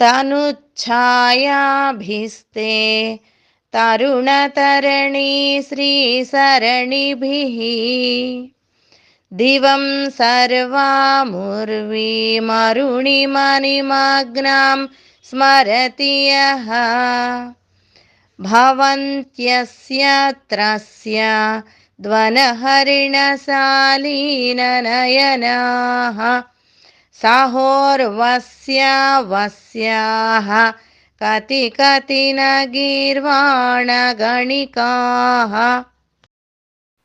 तनुच्छायाभिस्ते तरुणतरणी श्रीसरणिभिः। दिवं सर्वामुर्वीमरुणिमणिमग्नां स्मरति यः। भवन्त्यस्य त्रस्य ध्वनहरिणशालीननयनाः। सहोर्वस्यावस्याः कति कति न गीर्वाणगणिकाः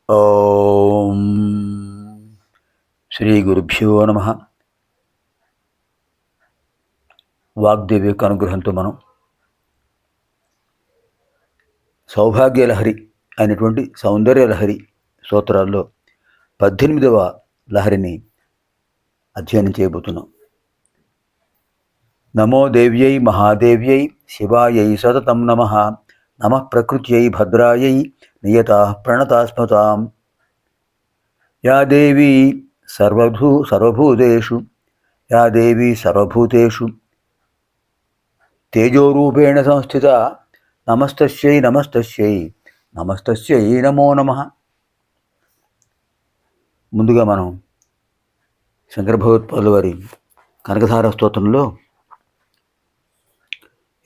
ఓం శ్రీ గురుభ్యో నమ వాగ్దేవి యొక్క అనుగ్రహంతో మనం సౌభాగ్య లహరి అయినటువంటి సౌందర్య లహరి స్తోత్రాల్లో పద్దెనిమిదవ లహరిని అధ్యయనం చేయబోతున్నాం. నమో దేవ్యై మహాదేవ్యై శివాయై సతతం నమ. నమ ప్రకృత్యై భద్రాయై నియత ప్రణతాస్మతాం. యా దేవీ సర్వభూ సర్వభూతేషు యా దేవీ సర్వభూతేషు. తేజోరూపేణ సంస్థిత నమస్తస్యై నమస్తస్యై నమస్తస్యై నమో నమ. ముందుగా మనం శంకర భగవత్పాదుల వారి కనకధార స్తోత్రంలో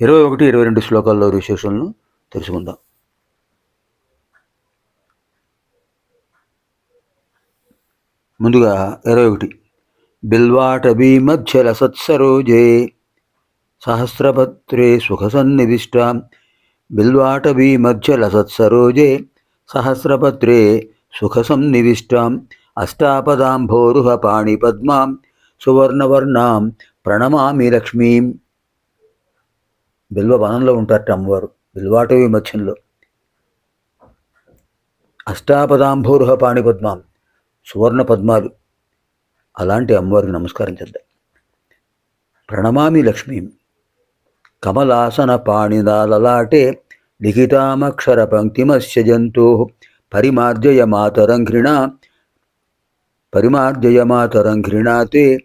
ఇరవై ఒకటి ఇరవై రెండు శ్లోకాల్లో విశేషాలను తెలుసుకుందాం. ముందుగా ఇరవై ఒకటి. బిల్వాటబీ మధ్యల సత్సరోజే సహస్రపత్రే సుఖ బిల్వాటభీ బిల్వాటబీ మధ్యల సత్సరోజే సహస్రపత్రే సుఖ సన్నివిష్టాం అష్టాపదాంభోరుహ పాణిపద్మాం సువర్ణవర్ణాం ప్రణమామి లక్ష్మీం. బిల్వ వనంలో ఉంటారట అమ్మవారు బిల్వాటవి మధ్యంలో. అష్టాపదాంభోరుహ పాణిపద్మాం సువర్ణ పద్మాలు అలాంటి అమ్మవారికి నమస్కారం చేద్దాం. ప్రణమామి లక్ష్మీం. కమలాసన పాణిదాలలాటే లిఖితామక్షర పంక్తిమస్య జంతో. పరిమార్జయ మాతరం ఘృణా పరిమార్జయమాతరం ఘృణాతే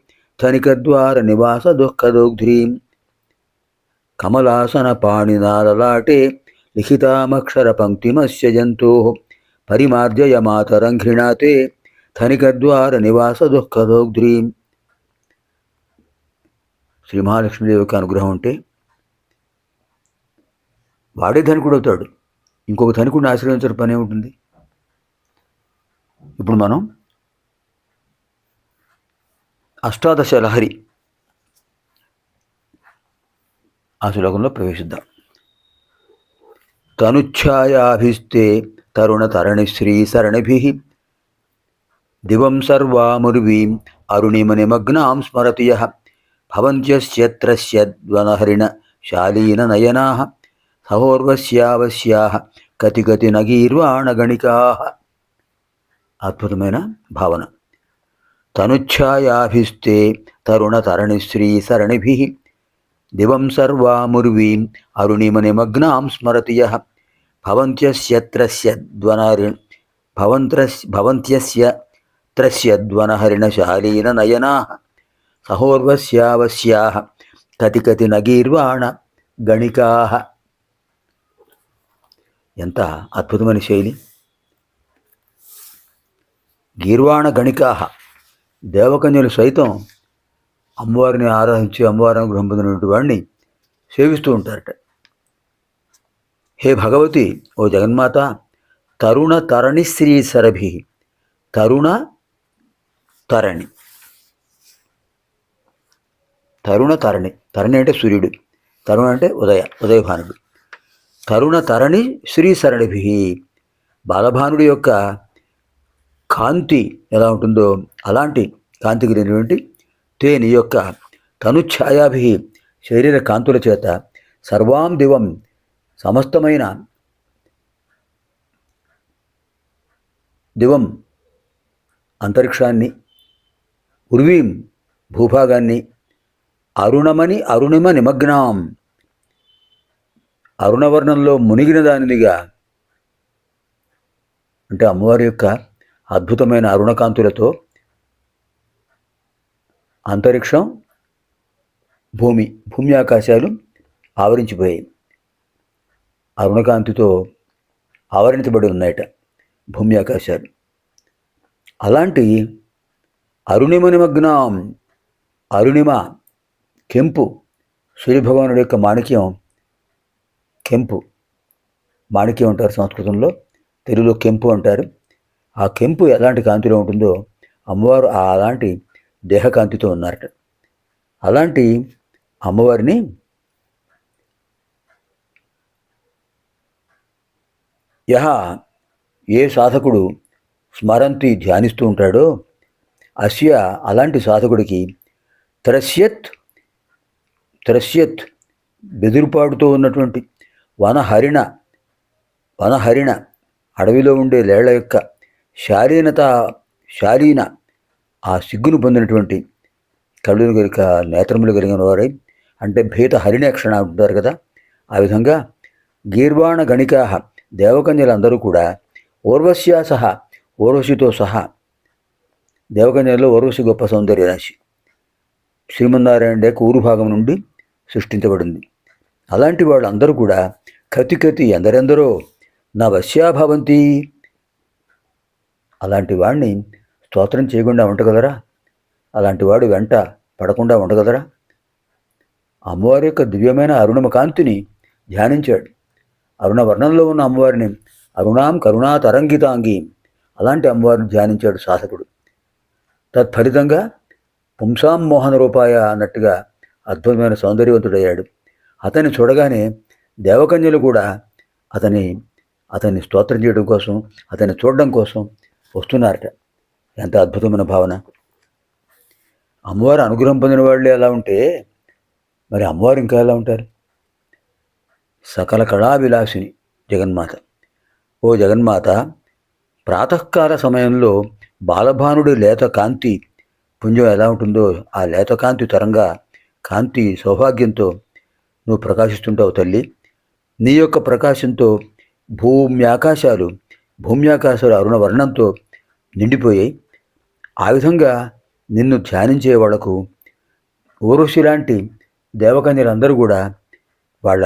ధనికద్వార నివాస దుఃఖదోగ్ధ్రీం కమలాసన పాణినాలలాటే లిఖితామక్షర పంక్తిమస్య జంతో పరిమార్జయమాతరం ఘృణాతే ధనికద్వార నివాస దుఃఖదోగ్ధ్రీం శ్రీ మహాలక్ష్మీదేవి యొక్క అనుగ్రహం ఉంటే వాడే ధనికుడు అవుతాడు. ఇంకొక ధనికుడిని ఆశ్రయించడం పనే ఉంటుంది ఇప్పుడు మనం అష్టాదశ లహరి. ఆ శ్లోకంలో ప్రవేశిద్దాం. తనుఛాయాభిస్తే తరుణ తరణి శ్రీ సరణిభి దివం సర్వాముర్వీం అరుణిమనిమగ్నాం స్మరతి యః భవంత్యస్యత్రస్యద్వనహరిణ శాలీన నయనా సహోర్వశ్యావశ్యా కతి గతి నగీర్వాణగణికా. అద్భుతమైన భావన. తనుఛాయాభిస్తే తరుణ తరణి శ్రీ సరణిభి దివం సర్వాముర్వీం అరుణిమనిమగ్నాం స్మరతి యః భవంత్యస్యత్రస్యద్వనహరి భవంత్రస్ భవంత్యస్య త్రస్యద్వనహరిణశాలీన నయనా సహోర్వస్యావస్యా కతి కతి నగీర్వాణ గణికా ఎంత అద్భుతమైన శైలి గీర్వాణ గణికా దేవకన్యలు సైతం అమ్మవారిని ఆరాధించి అమ్మవారి అనుగ్రహం పొందినటువంటి వాడిని సేవిస్తూ ఉంటారట. హే భగవతి ఓ జగన్మాత తరుణ తరణి శ్రీ సరభి తరుణ తరణి. తరుణ తరణి తరణి అంటే సూర్యుడు తరుణ అంటే ఉదయ ఉదయభానుడు. తరుణ తరణి శ్రీ సరణిభి బాలభానుడి యొక్క కాంతి ఎలా ఉంటుందో అలాంటి కాంతి కలిగినటువంటి తేని యొక్క తనుఛాయాభి శరీర కాంతుల చేత సర్వాం దివం సమస్తమైన దివం అంతరిక్షాన్ని ఉర్వీం భూభాగాన్ని అరుణమని అరుణిమ నిమగ్నాం అరుణవర్ణంలో మునిగిన దానినిగా అంటే అమ్మవారి యొక్క అద్భుతమైన అరుణకాంతులతో అంతరిక్షం భూమి భూమి ఆకాశాలు ఆవరించిపోయాయి. అరుణకాంతితో ఆవరించబడి ఉన్నాయట భూమి ఆకాశాలు అలాంటి అరుణిమ నిమగ్నం అరుణిమ కెంపు సూర్యభగవానుడి యొక్క మాణిక్యం కెంపు. మాణిక్యం అంటారు సంస్కృతంలో తెలుగులో కెంపు అంటారు. ఆ కెంపు ఎలాంటి కాంతిలో ఉంటుందో అమ్మవారు ఆ అలాంటి దేహకాంతితో ఉన్నారట. అలాంటి అమ్మవారిని యహ ఏ సాధకుడు స్మరంతి ధ్యానిస్తూ ఉంటాడో అస్య అలాంటి సాధకుడికి త్రస్యత్ త్రస్యత్ బెదురుపాడుతూ ఉన్నటువంటి వనహరిణ వనహరిణ అడవిలో ఉండే లేళ్ళ యొక్క శారీనత శాలీన ఆ సిగ్గును పొందినటువంటి కళ్ళు కలిక నేత్రములు కలిగిన వారై అంటే భీత హరిణేక్షణ అంటారు కదా ఆ విధంగా గీర్వాణ గణికాహ దేవకన్యలందరూ కూడా ఓర్వశ్యా సహా ఓర్వశితో సహా దేవకన్యలో ఓర్వశి గొప్ప సౌందర్య రాశి. శ్రీమన్నారాయణ ఊరు భాగం నుండి సృష్టించబడింది. అలాంటి వాళ్ళందరూ కూడా కతి కతి ఎందరెందరో నా వశ్యాభవంతి అలాంటి వాడిని స్తోత్రం చేయకుండా ఉండగలరా? అలాంటి వాడు వెంట పడకుండా ఉండగలరా? అమ్మవారి యొక్క దివ్యమైన అరుణమ కాంతిని ధ్యానించాడు. అరుణ వర్ణంలో ఉన్న అమ్మవారిని అరుణాం కరుణా తరంగితాంగి అలాంటి అమ్మవారిని ధ్యానించాడు సాధకుడు. తత్ఫలితంగా పుంసాం మోహన రూపాయ అన్నట్టుగా అద్భుతమైన సౌందర్యవంతుడయ్యాడు. అతన్ని చూడగానే దేవకన్యలు కూడా అతని అతన్ని స్తోత్రం చేయడం కోసం అతన్ని చూడడం కోసం వస్తున్నారట. ఎంత అద్భుతమైన భావన. అమ్మవారు అనుగ్రహం పొందిన వాళ్ళే ఎలా ఉంటే మరి అమ్మవారు ఇంకా ఎలా ఉంటారు? సకల కళావిలాసిని జగన్మాత. ఓ జగన్మాత ప్రాతకాల సమయంలో బాలభానుడి లేత కాంతి పుంజం ఎలా ఉంటుందో ఆ లేత కాంతి తరంగా కాంతి సౌభాగ్యంతో నువ్వు ప్రకాశిస్తుంటావు తల్లి. నీ యొక్క ప్రకాశంతో భూమి ఆకాశాలు భూమి ఆకాశాలు అరుణ వర్ణంతో నిండిపోయాయి. ఆ విధంగా నిన్ను ధ్యానించే వాళ్ళకు ఊరుషి లాంటి దేవకన్యలందరూ కూడా వాళ్ళ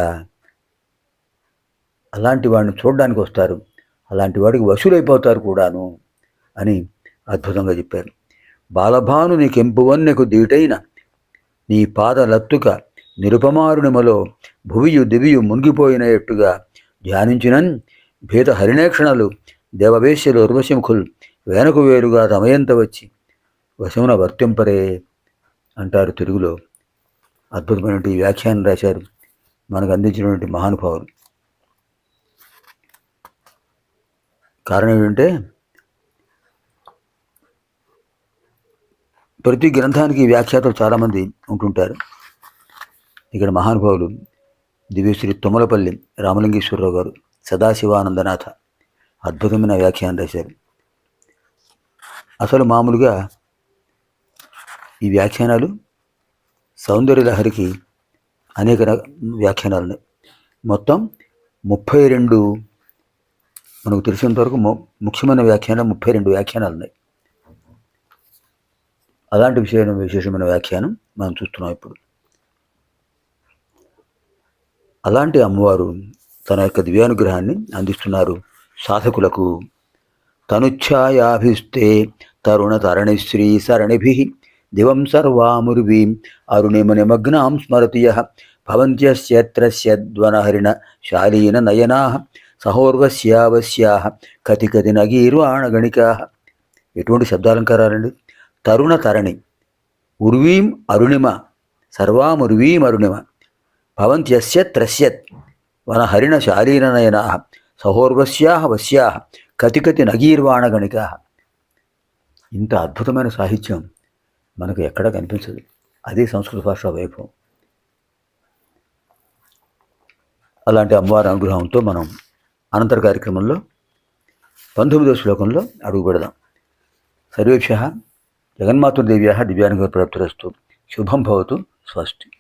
అలాంటి వాడిని చూడడానికి వస్తారు. అలాంటి వాడికి వసూలైపోతారు కూడాను అని అద్భుతంగా చెప్పారు. బాలభాను నీ కెంపువన్నెకు దీటైన నీ పాద లత్తుక నిరుపమారుణిమలో భువియు దివియు మునిగిపోయినట్టుగా ధ్యానించినన్ భేద హరిణేక్షణలు దేవవేశ్యలు ఉర్వశముఖులు వేనకు వేరుగా రమయంత వచ్చి వశమున వర్తింపరే అంటారు తెలుగులో. అద్భుతమైనటువంటి వ్యాఖ్యానం రాశారు. మనకు అందించినటువంటి మహానుభావులు. కారణం ఏంటంటే ప్రతి గ్రంథానికి వ్యాఖ్యాతలు చాలామంది ఉంటుంటారు. ఇక్కడ మహానుభావులు దివ్యశ్రీ తుమ్మలపల్లి రామలింగేశ్వరరావు గారు సదాశివానందనాథ అద్భుతమైన వ్యాఖ్యానం రాశారు. అసలు మామూలుగా ఈ వ్యాఖ్యానాలు సౌందర్య లహరికి అనేక వ్యాఖ్యానాలు ఉన్నాయి మొత్తం ముప్పై రెండు మనకు తెలిసినంతవరకు ము- ముఖ్యమైన వ్యాఖ్యానం ముప్పై రెండు వ్యాఖ్యానాలు ఉన్నాయి అలాంటి విషయమైన విశేషమైన వ్యాఖ్యానం మనం చూస్తున్నాం ఇప్పుడు. అలాంటి అమ్మవారు తన యొక్క దివ్యానుగ్రహాన్ని అందిస్తున్నారు సాధకులకు తనుఛాయాభిస్తే తరుణ తరణిశ్రీ సరణిభి దివం సర్వాముర్వీం అరుణిమ నిమగ్నాం స్మరతి భవంత్యస్యత్రస్యద్వనహరిణ శాలీన నయనా సహోర్వస్యావస్యా కతి కతి నగీర్వాణగణికా ఎటువంటి శబ్దాలంకారాలండి? తరుణ తరణి ఉర్వీం అరుణిమ సర్వాముర్వీం అరుణిమ భవంత్యస్య త్రస్యత్ వనహరిణ శాలీననయనా సహోర్వస్యా వశ్యా కతి కతి నగీర్వాణగణికా ఇంత అద్భుతమైన సాహిత్యం మనకు ఎక్కడ కనిపించదు. అదే సంస్కృత భాష వైభవం. అలాంటి అమ్మవారి అనుగ్రహంతో మనం అనంతర కార్యక్రమంలో పంతొమ్మిదవ శ్లోకంలో అడుగు పెడదాం. సర్వేభ్య జగన్మాతృదేవ్య దివ్యానుగ్రహ ప్రాప్తిరస్తు. శుభం భవతు స్వస్తి.